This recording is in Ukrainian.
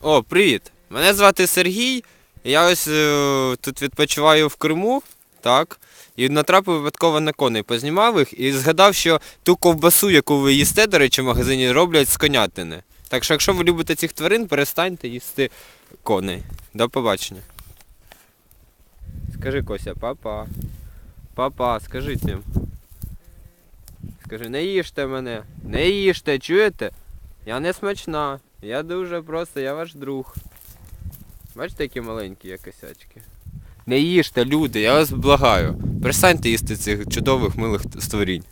О, привіт! Мене звати Сергій. Я ось е, тут відпочиваю в Криму, так? І натрапив випадково на коней, познімав їх і згадав, що ту ковбасу, яку ви їсте, до речі, в магазині роблять з конятини. Так що, якщо ви любите цих тварин, перестаньте їсти коней. До побачення. Скажи, Кося, папа. Папа, скажи цим. Скажи, не їжте мене. Не їжте, чуєте? Я не смачна. Я дуже просто, я ваш друг. Бачите, які маленькі є косячки. Не їжте, люди, я вас благаю. Перестаньте їсти цих чудових милих створінь.